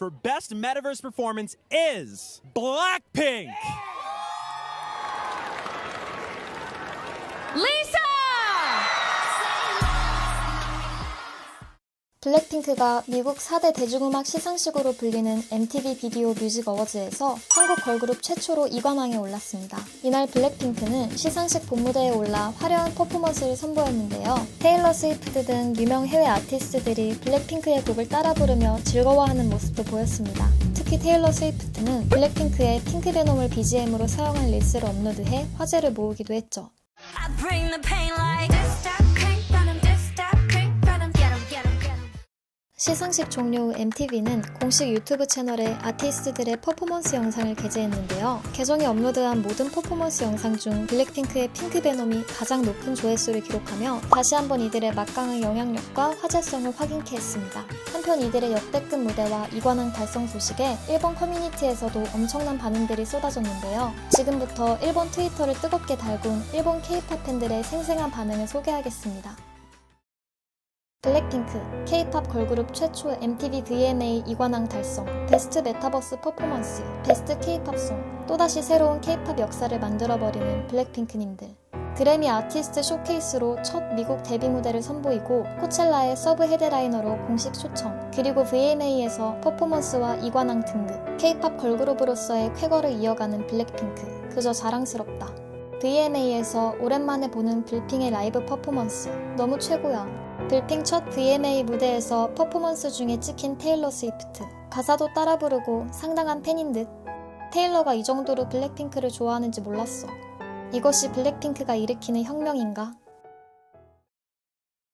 for Best Metaverse Performance is Blackpink. Lisa! 블랙핑크가 미국 4대 대중음악 시상식으로 불리는 MTV 비디오 뮤직 어워즈에서 한국 걸그룹 최초로 2관왕에 올랐습니다. 이날 블랙핑크는 시상식 본무대에 올라 화려한 퍼포먼스를 선보였는데요. 테일러 스위프트 등 유명 해외 아티스트들이 블랙핑크의 곡을 따라 부르며 즐거워하는 모습도 보였습니다. 특히 테일러 스위프트는 블랙핑크의 핑크 베놈을 BGM으로 사용한 릴스를 업로드해 화제를 모으기도 했죠. 시상식 종료 후 MTV는 공식 유튜브 채널에 아티스트들의 퍼포먼스 영상을 게재했는데요. 계정에 업로드한 모든 퍼포먼스 영상 중 블랙핑크의 핑크 베놈이 가장 높은 조회수를 기록하며 다시 한번 이들의 막강한 영향력과 화제성을 확인케 했습니다. 한편 이들의 역대급 무대와 이관왕 달성 소식에 일본 커뮤니티에서도 엄청난 반응들이 쏟아졌는데요. 지금부터 일본 트위터를 뜨겁게 달군 일본 K-팝 팬들의 생생한 반응을 소개하겠습니다. 블랙핑크, K-팝 걸그룹 최초 MTV VMA 이관왕 달성, 베스트 메타버스 퍼포먼스, 베스트 K-팝송, 또다시 새로운 K-팝 역사를 만들어버리는 블랙핑크님들. 그래미 아티스트 쇼케이스로 첫 미국 데뷔 무대를 선보이고 코첼라의 서브 헤드라이너로 공식 초청, 그리고 VMA에서 퍼포먼스와 이관왕 등극, K-팝 걸그룹으로서의 쾌거를 이어가는 블랙핑크. 그저 자랑스럽다. VMA에서 오랜만에 보는 블핑의 라이브 퍼포먼스. 너무 최고야. 블핑 첫 VMA 무대에서 퍼포먼스 중에 찍힌 테일러 스위프트. 가사도 따라 부르고 상당한 팬인 듯. 테일러가 이 정도로 블랙핑크를 좋아하는지 몰랐어. 이것이 블랙핑크가 일으키는 혁명인가?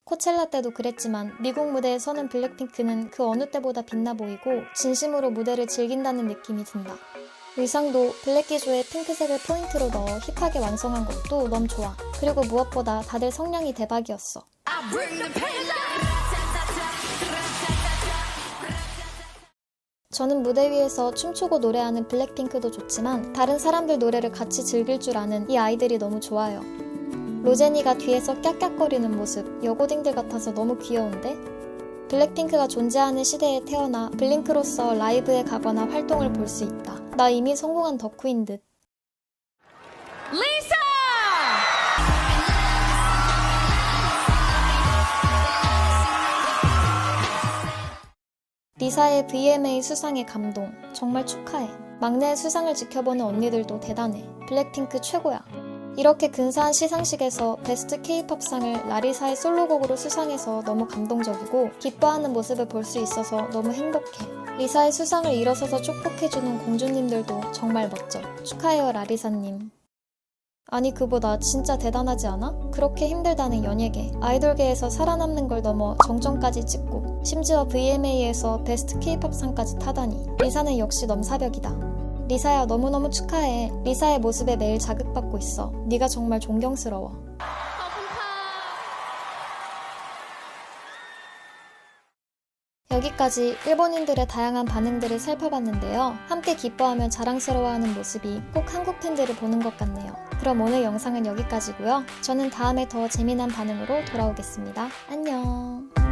코첼라 때도 그랬지만 미국 무대에 서는 블랙핑크는 그 어느 때보다 빛나 보이고 진심으로 무대를 즐긴다는 느낌이 든다. 의상도 블랙 기조에 핑크색을 포인트로 넣어 힙하게 완성한 것도 너무 좋아. 그리고 무엇보다 다들 성량이 대박이었어. 저는 무대 위에서 춤추고 노래하는 블랙핑크도 좋지만 다른 사람들 노래를 같이 즐길 줄 아는 이 아이들이 너무 좋아요. 로제니가 뒤에서 깍깍거리는 모습, 여고딩들 같아서 너무 귀여운데? 블랙핑크가 존재하는 시대에 태어나 블링크로서 라이브에 가거나 활동을 볼 수 있다. 나 이미 성공한 덕후인 듯. Lisa! 리사의 VMA 수상에 감동. 정말 축하해. 막내 수상을 지켜보는 언니들도 대단해. 블랙핑크 최고야. 이렇게 근사한 시상식에서 베스트 K-팝상을 라리사의 솔로곡으로 수상해서 너무 감동적이고 기뻐하는 모습을 볼 수 있어서 너무 행복해. 리사의 수상을 일어서서 축복해주는 공주님들도 정말 멋져. 축하해요, 라리사님. 아니 그보 다 진짜 대단하지 않아? 그렇게 힘들다는 연예계, 아이돌계에서 살아남는 걸 넘어 정점까지 찍고 심지어 VMA에서 베스트 K-팝 상까지 타다니 리사는 역시 넘사벽이다. 리사야 너무너무 축하해. 리사의 모습에 매일 자극받고 있어. 네가 정말 존경스러워. 여기까지 일본인들의 다양한 반응들을 살펴봤는데요. 함께 기뻐하며 자랑스러워하는 모습이 꼭 한국 팬들을 보는 것 같네요. 그럼 오늘 영상은 여기까지고요. 저는 다음에 더 재미난 반응으로 돌아오겠습니다. 안녕.